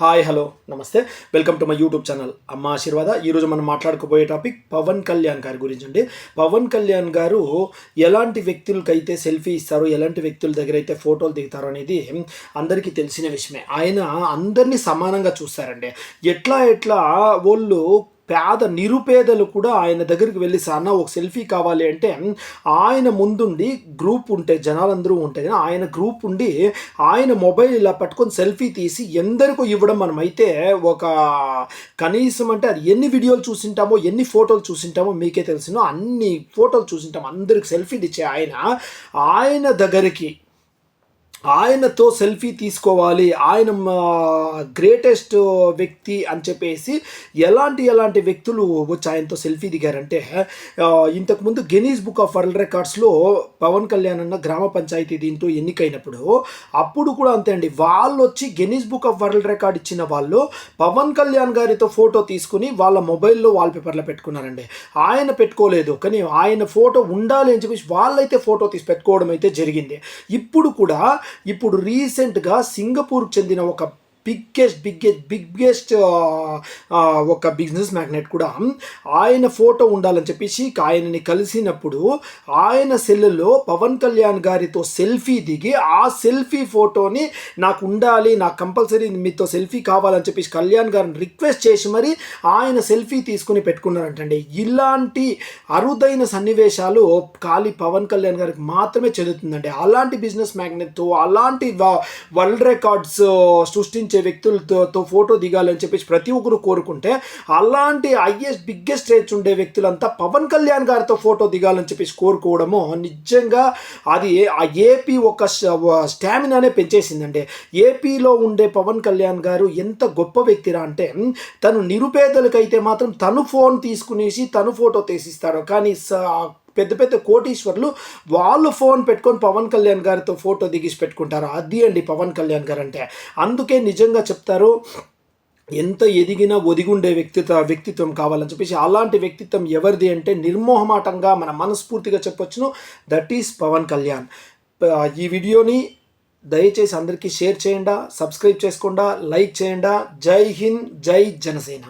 Hi hello నమస్తే. Welcome to my YouTube channel Amma Aashirvada. ఈరోజు మనం మాట్లాడుకోబోయే టాపిక్ పవన్ కళ్యాణ్ గారి గురించి అండి. పవన్ కళ్యాణ్ గారు ఎలాంటి వ్యక్తులకైతే సెల్ఫీ ఇస్తారో ఎలాంటి వ్యక్తుల దగ్గర అయితే ఫోటోలు దిగుతారో అనేది అందరికీ తెలిసిన విషయమే. ఆయన అందరినీ సమానంగా చూస్తారండి. ఎట్లా ఎట్లా వాళ్ళు పేద నిరుపేదలు కూడా ఆయన దగ్గరికి వెళ్ళి సార్ ఒక సెల్ఫీ కావాలి అంటే ఆయన ముందుండి గ్రూప్ ఉంటే జనాలందరూ ఉంటే ఆయన గ్రూప్ ఉండి ఆయన మొబైల్ ఇలా పట్టుకొని సెల్ఫీ తీసి ఎందరికో ఇవ్వడం మనమైతే ఒక కనీసం అంటే అది ఎన్ని వీడియోలు చూసింటామో ఎన్ని ఫోటోలు చూసింటామో మీకే తెలిసినో అన్ని ఫోటోలు చూసింటాం. అందరికి సెల్ఫీ ఇచ్చే ఆయన ఆయన దగ్గరికి ఆయనతో సెల్ఫీ తీసుకోవాలి ఆయన గ్రేటెస్ట్ వ్యక్తి అని చెప్పేసి ఎలాంటి ఎలాంటి వ్యక్తులు వచ్చి ఆయనతో సెల్ఫీ దిగారంటే ఇంతకుముందు గెనీస్ బుక్ ఆఫ్ వరల్డ్ రికార్డ్స్లో పవన్ కళ్యాణ్ అన్న గ్రామ పంచాయతీ దీంతో ఎన్నికైనప్పుడు అప్పుడు కూడా అంతే అండి వాళ్ళు వచ్చి Guinness book of world record ఇచ్చిన వాళ్ళు పవన్ కళ్యాణ్ గారితో ఫోటో తీసుకుని వాళ్ళ మొబైల్లో వాల్పేపర్లో పెట్టుకున్నారండి. ఆయన పెట్టుకోలేదు కానీ ఆయన ఫోటో ఉండాలి అని చెప్పేసి వాళ్ళైతే ఫోటో తీసి పెట్టుకోవడం అయితే జరిగింది. ఇప్పుడు కూడా ఇప్పుడు రీసెంట్గా సింగపూర్కి చెందిన ఒక బిగ్గెస్ట్ బిగ్గెస్ట్ బిగ్గెస్ట్ ఒక బిజినెస్ మ్యాగ్నెట్ కూడా. ఆయన ఫోటో ఉండాలని చెప్పేసి ఆయనని కలిసినప్పుడు ఆయన సెల్లులో పవన్ కళ్యాణ్ గారితో సెల్ఫీ దిగి ఆ సెల్ఫీ ఫోటోని నాకు ఉండాలి నాకు కంపల్సరీ మీతో సెల్ఫీ కావాలని చెప్పేసి కళ్యాణ్ గారిని రిక్వెస్ట్ చేసి మరి ఆయన సెల్ఫీ తీసుకుని పెట్టుకున్నారంటండి. ఇలాంటి అరుదైన సన్నివేశాలు ఖాళీ పవన్ కళ్యాణ్ గారికి మాత్రమే చెందుతుందండి. అలాంటి బిజినెస్ మ్యాగ్నెట్తో అలాంటి వ- వరల్డ్ రికార్డ్స్ uh, సృష్టించి వ్యక్తులతో ఫోటో దిగాలని చెప్పేసి ప్రతి ఒక్కరు కోరుకుంటే అలాంటి హైయెస్ట్ బిగ్గెస్ట్ రేట్స్ ఉండే వ్యక్తులంతా పవన్ కళ్యాణ్ గారితో ఫోటో దిగాలని చెప్పేసి కోరుకోవడము నిజంగా అది ఆ ఏపీ ఒక స్టామినానే పెంచేసిందండి. ఏపీలో ఉండే పవన్ కళ్యాణ్ గారు ఎంత గొప్ప వ్యక్తిరా అంటే తను నిరుపేదలకైతే మాత్రం తను ఫోన్ తీసుకునేసి తను ఫోటో తీసిస్తాడు. కానీ స- పెద్ద పెద్ద కోటీశ్వర్లు వాళ్ళు ఫోన్ పెట్టుకొని పవన్ కళ్యాణ్ గారితో ఫోటో దిగిసి పెట్టుకుంటారు. అది అండి పవన్ కళ్యాణ్ గారు అంటే. అందుకే నిజంగా చెప్తారు ఎంత ఎదిగినా ఒదిగుండే వ్యక్తిత్వ వ్యక్తిత్వం కావాలని చెప్పేసి అలాంటి వ్యక్తిత్వం ఎవరిది అంటే నిర్మోహమాటంగా మన మనస్ఫూర్తిగా చెప్పొచ్చును. That is Pawan Kalyan. ఈ వీడియోని దయచేసి అందరికీ షేర్ చేయండి సబ్స్క్రైబ్ చేసుకోండి లైక్ చేయండి. జై హింద్ జై జనసేన.